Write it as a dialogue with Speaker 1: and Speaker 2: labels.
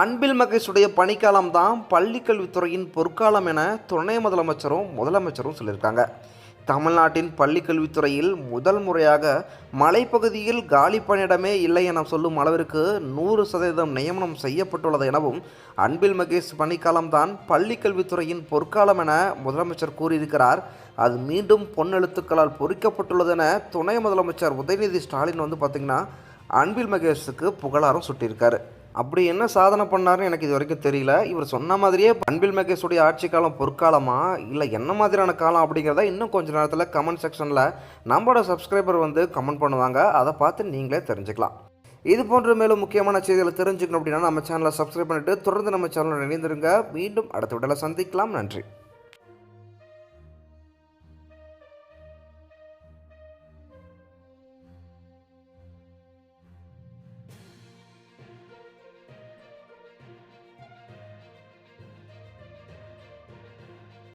Speaker 1: அன்பில் மகேஷுடைய பணிக்காலம் தான் பள்ளிக்கல்வித்துறையின் பொற்காலம் என துணை முதலமைச்சரும் முதலமைச்சரும் சொல்லியிருக்காங்க. தமிழ்நாட்டின் பள்ளிக்கல்வித்துறையில் முதல் முறையாக மலைப்பகுதியில் காலி பணியிடமே இல்லை என சொல்லும் அளவிற்கு நூறு சதவீதம் நியமனம் செய்யப்பட்டுள்ளது எனவும் அன்பில் மகேஷ் பணிக்காலம்தான் பள்ளிக்கல்வித்துறையின் பொற்காலம் என முதலமைச்சர் கூறியிருக்கிறார். அது மீண்டும் பொன்னெழுத்துக்களால் பொறிக்கப்பட்டுள்ளது என துணை முதலமைச்சர் உதயநிதி ஸ்டாலின் வந்து பார்த்திங்கன்னா அன்பில் மகேஷுக்கு புகழாரம் சுட்டியிருக்காரு. அப்படி என்ன சாதனை பண்ணாருன்னு எனக்கு இது வரைக்கும் தெரியல. இவர் சொன்ன மாதிரியே அன்பில் மகேஷுடைய ஆட்சி காலம் பொற்காலமா? இல்லை என்ன மாதிரியான காலம் அப்படிங்கிறத இன்னும் கொஞ்ச நேரத்தில் கமெண்ட் செக்ஷனில் நம்மளோட சப்ஸ்கிரைபர் வந்து கமெண்ட் பண்ணுவாங்க. அதை பார்த்து நீங்களே தெரிஞ்சுக்கலாம். இது போன்ற மேலும் முக்கியமான செய்திகளை தெரிஞ்சுக்கணும் அப்படின்னா நம்ம சேனலை சப்ஸ்கிரைப் பண்ணிட்டு தொடர்ந்து நம்ம சேனலில் இணைந்திருங்க. மீண்டும் அடுத்த விடலை சந்திக்கலாம். நன்றி.